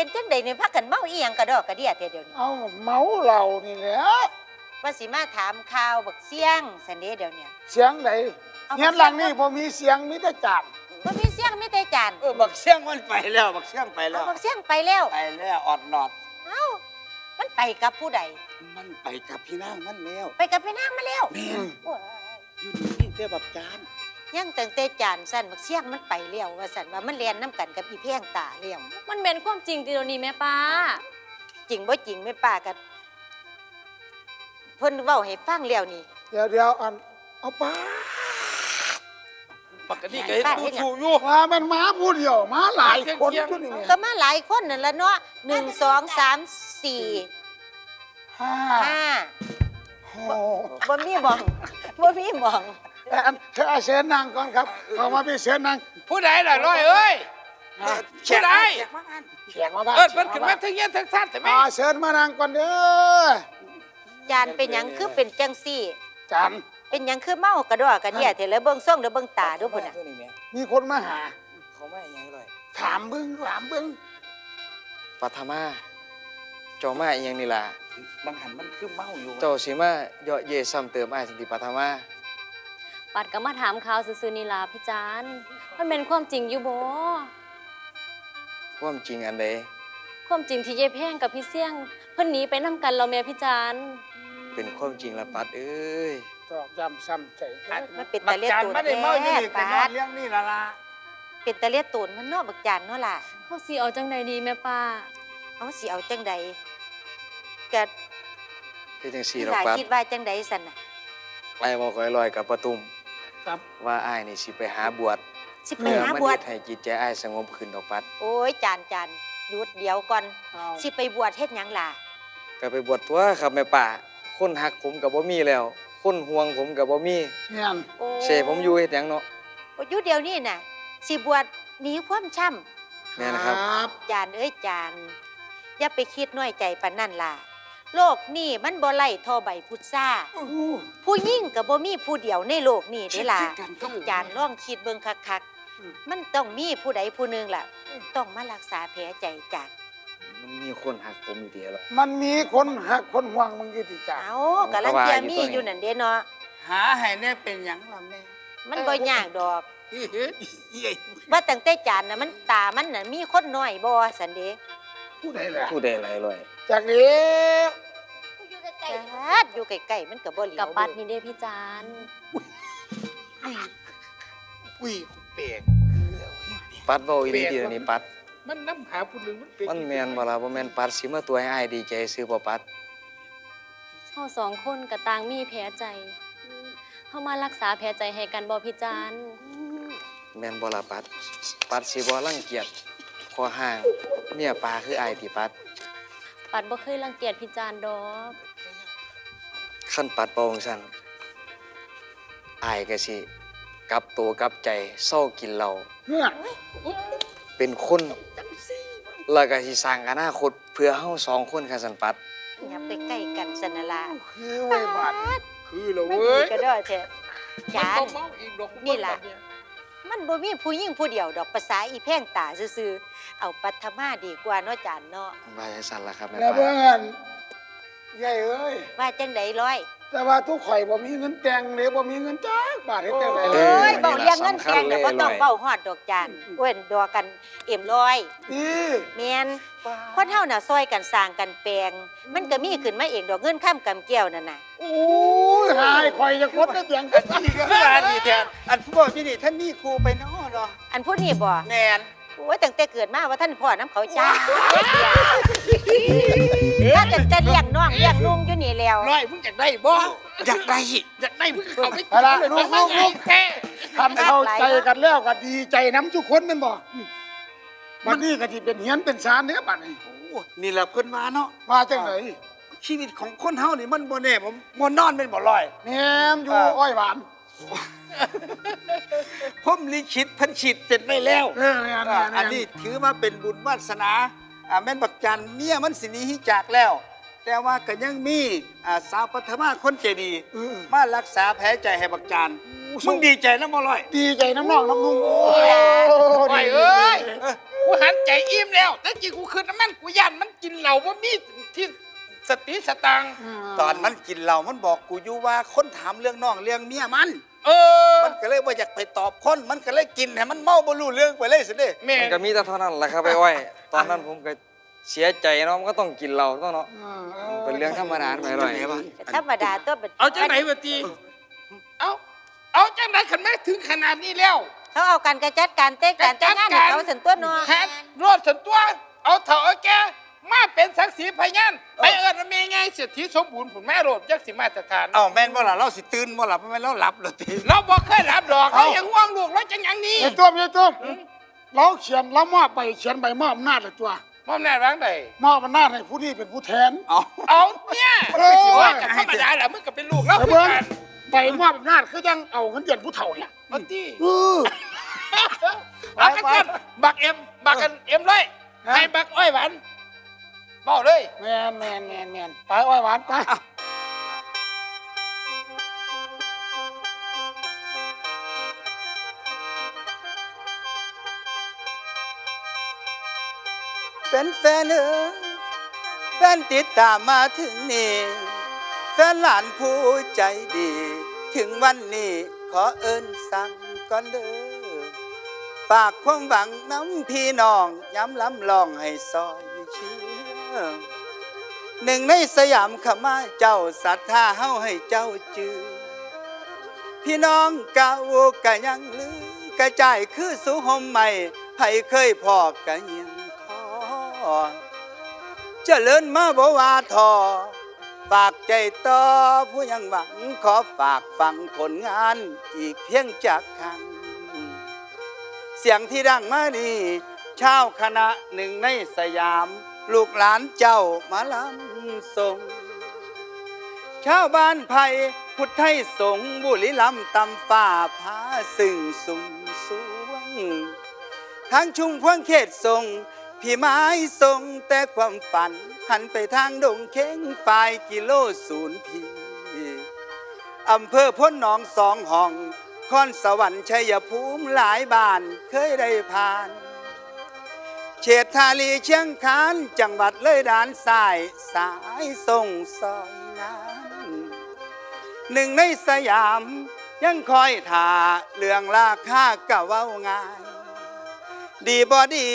เป็นจังใดในพักกันเมาอีหยังกระดอกกระเดียเทเดียวนี้ เอาเมาเหล่านี่แหละว่าสิมาถามข่าวบักเสียงสันเดเดียวเนี่ยเสียงไหนเอาเฮียนหลังนี่พอมีเสียงมีแต่จานบ่มีเสียงมีแต่จานเออบักเสียงมันไปแล้ว บักเสียงไปแล้เอาวบักเสียงไปแล้ว ไปแล้วออดหลอด เอ้า มันไปกับผู้ใด มันไปกับพี่นางมันแล้ว ไปกับพี่นางมาแล้วแม่อืมว้ายอยู่นี่เด้อบักจาน ยังตั้งแต่จานสั่นบักเสียงมันไปแล้วว่าสั่นว่ามันเรียนน้ำกันกับอีเพียงตาแล้วมันเป็นความจริงทีเดียวนี้แม่ป้า จริงบ่จริงไม่ป้ากันเพิ่นเว้าให้ฟังแล้วนี่ เดี๋ยวเดี๋ยวอันเอาป้าปกติก็เห็นดูถูกอยู่ ว่ามันม้าผู้เดียวม้าหลายคนเที่ยงชุดนี่ก็มาหลายคนนั่นละเนาะหนึ่งสองสามสี่ห้าห้าหกบ่มีหมองบ่มีหมอง แต่อันเธอเอาเชิญนางก่อนครับเอามาพี่เชิญนางผู้ใดล่ะร้อยเอ้ยแขกได้แขกมาอันแขกมาบ้านเอิดมันขึ้นมาทั้งเงี้ยทั้งท่านแต่แม่อ่าเชิญมานางก่อนเด้อจานเป็นหยังคือเป็นจังซี่จานเป็นหยังคือเมากระดอกกระเดียเถอะแล้วเบิ่งส่งแล้วเบิ่งตาดูพุ่นน่ะ ตัวนี้แม่มีคนมาหา เขาไม่ยังเลยถามเบิ้งถามเบิ้งปัทมาเจ้ามาอหยังนี่ล่ะบางหันมันคือเมาอยู่เจ้าสิมาเยาะเยซ้ำเติมอ้ายสันติปัทมา ปัดก็มาถามข่าวซื่อๆนี่ล่ะพี่จานมันเป็นความจริงอยู่บ่ความจริงอันใดความจริงที่ยายแพงกับพี่เสี่ยง เพิ่นหนีไปนํกันเราแม่พี่จานเป็นความจริงละปัดเอ้ยตอกย้ำซ้ำใจมันเป็นบัตากเลียจานตูนไม่ได้เมาอยู่แท้นี่แต่ปานอนดเลี้ยงนี่ละละเป็นตาเลียตูนมันเนาะบักจานเนาะล่ะเฮาสิเอาจังใดดีแม่ป้าเอาสิเอาจังใดก็คือจังสี่หดอกลายปัดคิดว่าจังใดสั่นน่ะไอ้ายบอกคอยลอยกับประตุม ครับ ว่าอ้ายนี่สิไปหาบวชสิไปเพื่อหามันบวเฮ็ชดให้จิตใจอ้ายสงบขึ้นดอกปัด โอ้ยจานจานหยุดเดี๋ยวก่อนเอาสิไปบวชเฮ็ดหยังล่ะก็ไปบวชตัวครับแม่ป่า คนหักผมกับบ่มีแล้ว คนห่วงผมกับบ่มีเนียนโอ้เสผมอยู่เฮ็ดหยังเนาะโอ้อยู่เดี๋ยวนี้น่ะสิบวชหนีความช้ำแม่นะครับบจานเอ้ยจานอย่าไปคิดน้อยใจปานนั่นล่ะ โลกนี่มันบ่ไล่ทอใบพุทราผู้ยิ่งกับบ่มีผู้เดียวในโลกนี่เด้ล่ะจานลองคิดเบิ่งคักๆ มันต้องมีผู้ใดผู้หนึงล่ะ ต้องมารักษาแผลใจจานมันมีคนหักผมอยู่เดียวแล้วมันมีคนหักคนห่วงมึงอยู่ที่จานเอากำลังเทียมีอยู่นั่นเด้เนาะหาให้แน่เป็นหยังล่ะแม่มันบ่ยากดอกเฮ้ยว่าตั้งแต่จานน่ะมันตามันน่ะมีคนน้อยบ่สันเด้ ผู้ใดล่ะผู้ใดหลายร้อยจากนี้จัดอยู่ใกล้ๆมันก็บ่เหลียวกับปัดเบิ่งนี่เด้พี่จานอุ้ยเปียกปัดเว้าอีหลีเดียวนี้ปัด มันน้ำหาผู้หนึ่งมันเป็นมันแม่นบ่ล่ะบ่แม่นปัดสิมาตัวให้อ้ายดีใจซื้อบ่ปัดเฮาสองคนก็ต่างมีแผลใจเฮามารักษาแผลใจให้กันบ่พี่จานแม่นบ่ล่ะปัด ปัดสิบ่รังเกียจ พอห่างเมียปลาคืออ้ายติปัด ปัดบ่เคยรังเกียจพี่จานดอกขั้นปัดเป่าของฉันอายก็สิกลับตัวกลับใจเศร้ากินเหล้าเมื่อเป็นคนแล้วก็สิสร้างอนาคตเพื่อเฮาสองคนค่ะสันปัดอย่าไปใกล้กันสันน่ะล่ะคือไว้บาดคือเหรามันเว้ดียก็ได้แท้จานมันบ่เมาอีกดอกนี่ล่ะ มันบ่มีผู้หญิงผู้เดียวดอกภาษาอีแพงตาซื่อๆเอาปัทมาดีกว่าเนาะจานเนาะว่าจังซั่นล่ะครับแม่แล้วปเพื่ลาอนใหญ่เอ้ย ว่าจังไดร้อย แต่ว่าทุกข่อยบ่มีเงินแต่งเลยบ่มีเงินจ้าบาทให้แต่งได้โอเลย้ยเบาเลี้ยงเงินแพงแต่บ่ต้องเบาฮอดดอกจานเว้นดอกกันเอ็มร้อยนี่ แม่น คนเฮาน่ะซอยกันสร้างกันแปลง มันก็มีขึ้นมาเองดอกเงินข้ามกำแก้วนั่นน่ะโอ้ยหายข่อยจะคดได้เสียงกันนี่ก็คืออันนี้แทนอันผู้บอกที่นี่ท่านมีครูไปเนอหรออันผู้นี้บ่แมนโอ้ยตั้งแต่เกิดมาว่าท่านพ่อน้ำเขาจ้าถ้าจะจะเลี้ยงน้องเลี้ยงนุ่งอยู่นี่แล้วร้อยมึงอยากได้บ่อยากได้อยากได้มึงเข้าไปเอาละลูกลูกลูกแท้ทำเข้าใจกันแล้วก็ดีใจน้ำทุกคนแมันบ่ บัดนี้ก็ที่เป็นเฮียนเป็นสารเนี่ยบัดนี้โอ้นี่แหละเพิ่นมาเนาะมาจังไหนชีวิตของคนเฮานี่มันบ่แน่ผมบ่นอนเป็นบ่ลอยแหนมอยู่อ้อยหวานผมลิขิตพันฉิตเสร็จไปแล้วอันนี้ถือว่าเป็นบุญวาสนาแม่นบักจันเมียมันสิหนี้จากแล้ว แต่ว่าก็ยังมีสาวปัทมาคนใจดีมารักษาแผลใจให้บักจัน มึงดีใจนะบ่ลอยดีใจน้ำน้องน้ำนุ่งโอ้ไปเอ้ยเออผกูหันใจอิ่มแล้วแต่กี้กูคืนน้ำมันกูยันมันกินเหล้าว่ามีที่สติสตังค์ตอนมันกินเหล้ามันบอกกูอยู่ว่าคนถามเรื่องน้องเรื่องเมียมันเออ มันก็เลยว่าอยากไปตอบคน มันก็เลยกินให้มันเมาบ่รู้เรื่องไปเลยสิเด้แม่มันก็มีแต่เท่านั้นแหละครับไอ้อ้อยตอนนั้นผมก็เสียใจเนาะมันก็ต้องกินเหล้าเนาะเป็นเรื่องธรรมดาไปหน่อยธรรมดาตัวบัดเอาจังไหนวะตีเอา เอาจังไหนขันแม่ถึงขนาดนี้แล้ว เขาเอากันกระจัดการเต้นการแต่งงานให้เขาสันตัวเนาะแฮดรอดสันตัว เอาเถอะเอาแกมาเป็นสักสีพยานไปเอิญเมย์ไงเศรษฐีสมบูรณ์ผุนแม่โรดจักสิมาตรฐานเอ้าแม่นบ่ล่ะเราสิตื่นบ่ล่ะแม่นเราหลับเลยติ เราบอกเคยรับดอกเรายังห่วงลูกเราจังอย่างนี้ไอ้ตุ้มไอ้ตุ้มเราเขียนเรามอบไปเขียนใบมอบอำนาจเลยตัว มอมแน่ร้างใดมอบอำนาจให้ผู้นี้เป็นผู้แทน เอา เอาเนี่ยเออสิว่ากับธรรมดาแหละมึงก็เป็นลูกเราแต่คือเบิ้งกัน ใบมอบอำนาจคือยังเอาเงินเดือนผู้เฒ่าเนี่ยเอาตีเออเอากันก่อนบักเอ็มบักกันเอ็มเลยฮะให้บักอ้อยหวานเบาเลยแมนแมนแมนแมนไปอ้อยหวานไปเป็นแฟนเออแฟนติดตามมาถึงนี่แฟ นหลานผู้ใจดี ถึงวันนี้ขอเอิญสั่งก่อนเด้อฝากความหวังน้ำพี่น้องย้ำล้ำลองให้ซอยเชื่อหนึ่งในสยามขมาเจ้าศรัทธาเฮาให้เจ้าจือ พี่น้องเก่ากะยังลือกระจายคือสุหมใหม่ไผเคยพอกะยังขอจะเจริญมาบ่ว่าทอ ฝากใจต่อผู้ยังหวังขอฝากฟังผลงานอีกเพียงจากครั้งเสียงที่ดังมานี่ชาวคณะหนึ่งในสยาม ลูกหลานเจ้ามาลำทรงชาวบ้านไผ่พุทธไทยสงบุรีลำตำฝ่าพาซึ่งสุมสวงทางชุมพวงเขตทรง พี่ไม้ทรงแต่ความฝัน หันไปทางดงเข็งปลายกิโลศูนย์พีอำเภอพ้นหนองสองห้องคอนสวรรค์ชัยภูมิหลายบ้านเคยได้ผ่าน เฉดทาลีเชียงคาน จังหวัดเลยด้านซ้ายสายส่งซอยงานหนึ่งในสยามยังคอยท่าเรื่องราคากะเว้าง่ายดีบอดี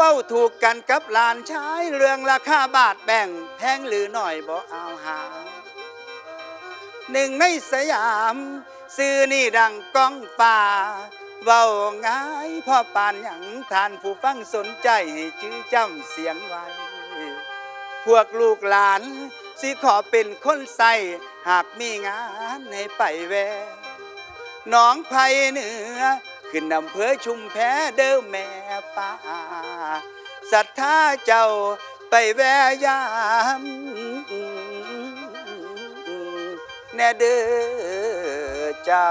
เว้าถูกกันกับหลานชายเรื่องราคาบาทแบ่งแพงหรือหน่อยบ่เอาหา หนึ่งในสยาม ซื้อนี่ดังก้องฟ้าเว้าง่ายพ่อปานหยังทานผู้ฟังสนใจให้ชื่อจำเสียงไว้ พวกลูกหลานสิขอเป็นคนใส่หากมีงานให้ไปแวน้องไผ่เหนือ ขึ้นอำเภอชุมแพเด้อแม่ป้า ศรัทธาเจ้าไปแวยามแน่เด้อเจ้า